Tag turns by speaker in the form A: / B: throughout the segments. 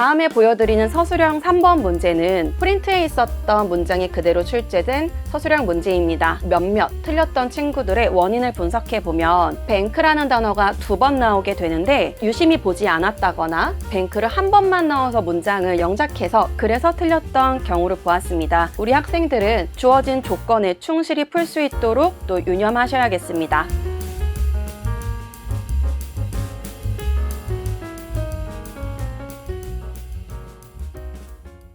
A: 다음에 보여드리는 서술형 3번 문제는 프린트에 있었던 문장이 그대로 출제된 서술형 문제입니다. 몇몇 틀렸던 친구들의 원인을 분석해 보면 뱅크라는 단어가 두 번 나오게 되는데 유심히 보지 않았다거나 뱅크를 한 번만 넣어서 문장을 영작해서 그래서 틀렸던 경우를 보았습니다. 우리 학생들은 주어진 조건에 충실히 풀 수 있도록 또 유념하셔야겠습니다.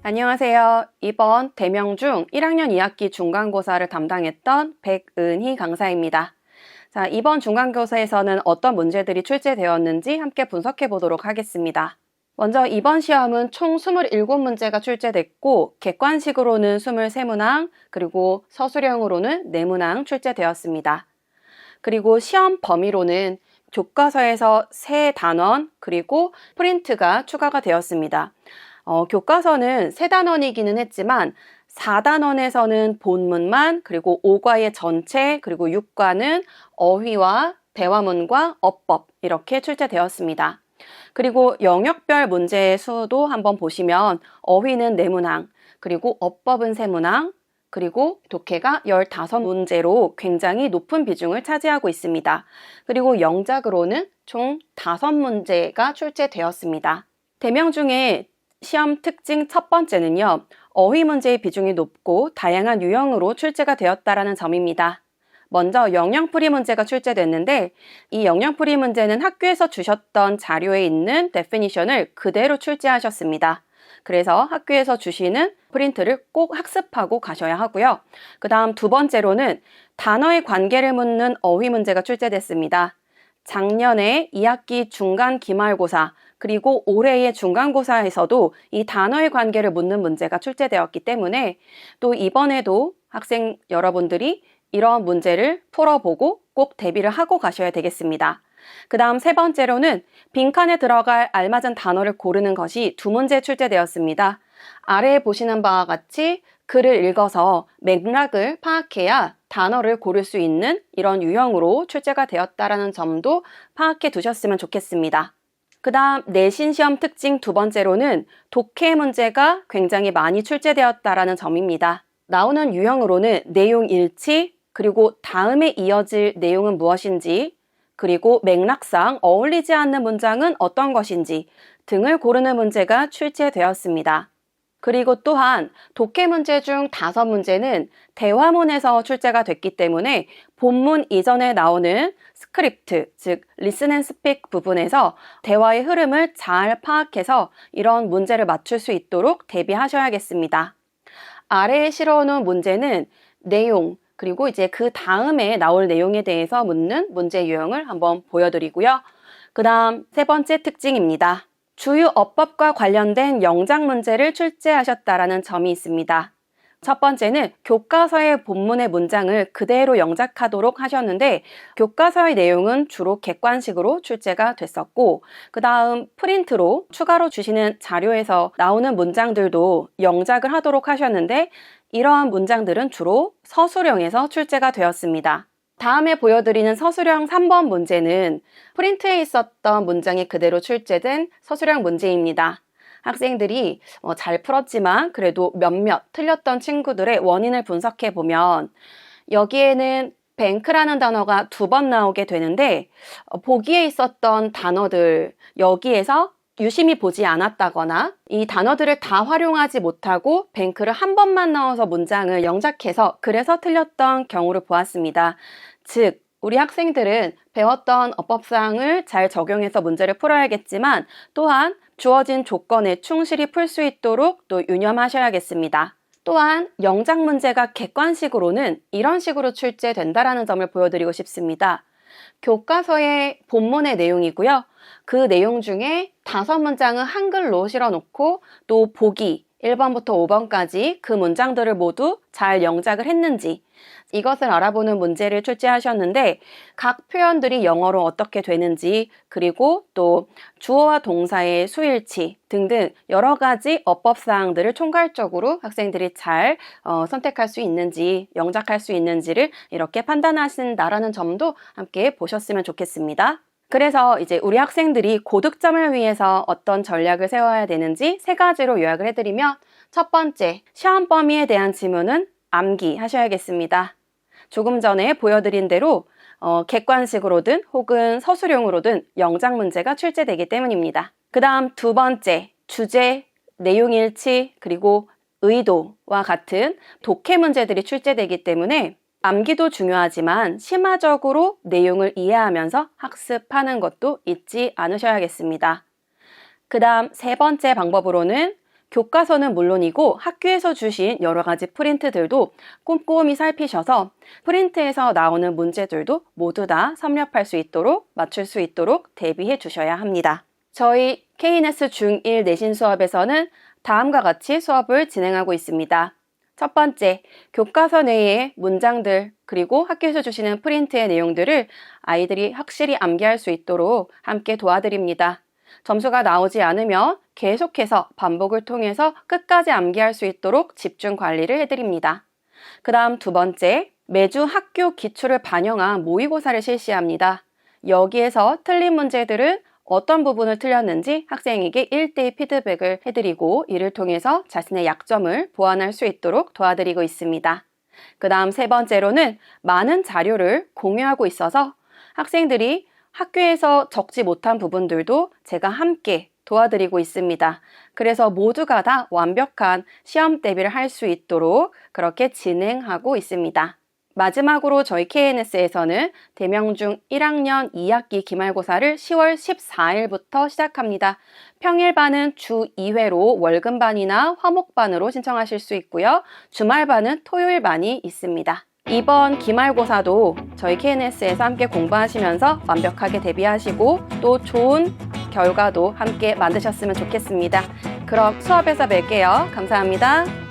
A: 안녕하세요. 이번 대명 중 1학년 2학기 중간고사를 담당했던 백은희 강사입니다. 자, 이번 중간고사에서는 어떤 문제들이 출제되었는지 함께 분석해 보도록 하겠습니다. 먼저 이번 시험은 총 27문제가 출제됐고 객관식으로는 23문항 그리고 서술형으로는 4문항 출제되었습니다. 그리고 시험 범위로는 교과서에서 세 단원 그리고 프린트가 추가가 되었습니다. 어, 교과서는 세 단원이기는 했지만 4단원에서는 본문만 그리고 5과의 전체 그리고 6과는 어휘와 대화문과 어법 이렇게 출제되었습니다. 그리고 영역별 문제의 수도 한번 보시면 어휘는 4문항 그리고 어법은 3문항 그리고 독해가 15문제로 굉장히 높은 비중을 차지하고 있습니다. 그리고 영작으로는 총 5문제가 출제되었습니다. 대명 중에 시험 특징 첫 번째는요. 어휘 문제의 비중이 높고 다양한 유형으로 출제가 되었다라는 점입니다. 먼저 영영풀이 문제가 출제됐는데 이 영영풀이 문제는 학교에서 주셨던 자료에 있는 데피니션을 그대로 출제하셨습니다. 그래서 학교에서 주시는 프린트를 꼭 학습하고 가셔야 하고요. 그 다음 두 번째로는 단어의 관계를 묻는 어휘 문제가 출제됐습니다. 작년에 2학기 중간 기말고사 그리고 올해의 중간고사에서도 이 단어의 관계를 묻는 문제가 출제되었기 때문에 또 이번에도 학생 여러분들이 이런 문제를 풀어보고 꼭 대비를 하고 가셔야 되겠습니다. 그 다음 세 번째로는 빈칸에 들어갈 알맞은 단어를 고르는 것이 두 문제 출제되었습니다. 아래에 보시는 바와 같이 글을 읽어서 맥락을 파악해야 단어를 고를 수 있는 이런 유형으로 출제가 되었다라는 점도 파악해 두셨으면 좋겠습니다. 그 다음 내신 시험 특징 두 번째로는 독해 문제가 굉장히 많이 출제되었다라는 점입니다. 나오는 유형으로는 내용 일치, 그리고 다음에 이어질 내용은 무엇인지, 그리고 맥락상 어울리지 않는 문장은 어떤 것인지 등을 고르는 문제가 출제되었습니다. 그리고 또한 독해 문제 중 다섯 문제는 대화문에서 출제가 됐기 때문에 본문 이전에 나오는 스크립트, 즉 리슨 앤 스픽 부분에서 대화의 흐름을 잘 파악해서 이런 문제를 맞출 수 있도록 대비하셔야겠습니다. 아래에 실어놓은 문제는 내용, 그리고 이제 그 다음에 나올 내용에 대해서 묻는 문제 유형을 한번 보여드리고요. 그 다음 세 번째 특징입니다. 주요 어법과 관련된 영작 문제를 출제하셨다라는 점이 있습니다. 첫 번째는 교과서의 본문의 문장을 그대로 영작하도록 하셨는데 교과서의 내용은 주로 객관식으로 출제가 됐었고 그 다음 프린트로 추가로 주시는 자료에서 나오는 문장들도 영작을 하도록 하셨는데 이러한 문장들은 주로 서술형에서 출제가 되었습니다. 다음에 보여드리는 서술형 3번 문제는 프린트에 있었던 문장이 그대로 출제된 서술형 문제입니다. 학생들이 어, 잘 풀었지만 그래도 몇몇 틀렸던 친구들의 원인을 분석해 보면 여기에는 뱅크라는 단어가 두 번 나오게 되는데 어, 보기에 있었던 단어들 여기에서 유심히 보지 않았다거나 이 단어들을 다 활용하지 못하고 뱅크를 한 번만 넣어서 문장을 영작해서 그래서 틀렸던 경우를 보았습니다. 즉, 우리 학생들은 배웠던 어법상을 잘 적용해서 문제를 풀어야겠지만 또한 주어진 조건에 충실히 풀 수 있도록 또 유념하셔야겠습니다. 또한 영작 문제가 객관식으로는 이런 식으로 출제된다라는 점을 보여드리고 싶습니다. 교과서의 본문의 내용이고요. 그 내용 중에 다섯 문장은 한글로 실어놓고 또 보기 1번부터 5번까지 그 문장들을 모두 잘 영작을 했는지 이것을 알아보는 문제를 출제하셨는데 각 표현들이 영어로 어떻게 되는지 그리고 또 주어와 동사의 수일치 등등 여러 가지 어법 사항들을 총괄적으로 학생들이 잘 어, 선택할 수 있는지 영작할 수 있는지를 이렇게 판단하신다라는 점도 함께 보셨으면 좋겠습니다. 그 그래서 이제 우리 학생들이 고득점을 위해서 어떤 전략을 세워야 되는지 세 가지로 요약을 해드리면 첫 번째, 시험 범위에 대한 지문은 암기하셔야겠습니다. 조금 전에 보여드린 대로 어, 객관식으로든 혹은 서술형으로든 영장 문제가 출제되기 때문입니다. 그 다음 두 번째, 주제, 내용 일치, 그리고 의도와 같은 독해 문제들이 출제되기 때문에 암기도 중요하지만 심화적으로 내용을 이해하면서 학습하는 것도 잊지 않으셔야겠습니다. 그 다음 세 번째 방법으로는 교과서는 물론이고 학교에서 주신 여러 가지 프린트들도 꼼꼼히 살피셔서 프린트에서 나오는 문제들도 모두 다 섭렵할 수 있도록 맞출 수 있도록 대비해 주셔야 합니다. 저희 KNS 중1 내신 수업에서는 다음과 같이 수업을 진행하고 있습니다. 첫 번째, 교과서 내의 문장들 그리고 학교에서 주시는 프린트의 내용들을 아이들이 확실히 암기할 수 있도록 함께 도와드립니다. 점수가 나오지 않으면 계속해서 반복을 통해서 끝까지 암기할 수 있도록 집중 관리를 해드립니다. 그 다음 두 번째, 매주 학교 기출을 반영한 모의고사를 실시합니다. 여기에서 틀린 문제들은 어떤 부분을 틀렸는지 학생에게 1대1 피드백을 해드리고 이를 통해서 자신의 약점을 보완할 수 있도록 도와드리고 있습니다. 그 다음 세 번째로는 많은 자료를 공유하고 있어서 학생들이 학교에서 적지 못한 부분들도 제가 함께 도와드리고 있습니다. 그래서 모두가 다 완벽한 시험 대비를 할 수 있도록 그렇게 진행하고 있습니다. 마지막으로 저희 KNS에서는 대명중 1학년 2학기 기말고사를 10월 14일부터 시작합니다. 평일반은 주 2회로 월금반이나 화목반으로 신청하실 수 있고요. 주말반은 토요일반이 있습니다. 이번 기말고사도 저희 KNS에서 함께 공부하시면서 완벽하게 대비하시고 또 좋은 결과도 함께 만드셨으면 좋겠습니다. 그럼 수업에서 뵐게요. 감사합니다.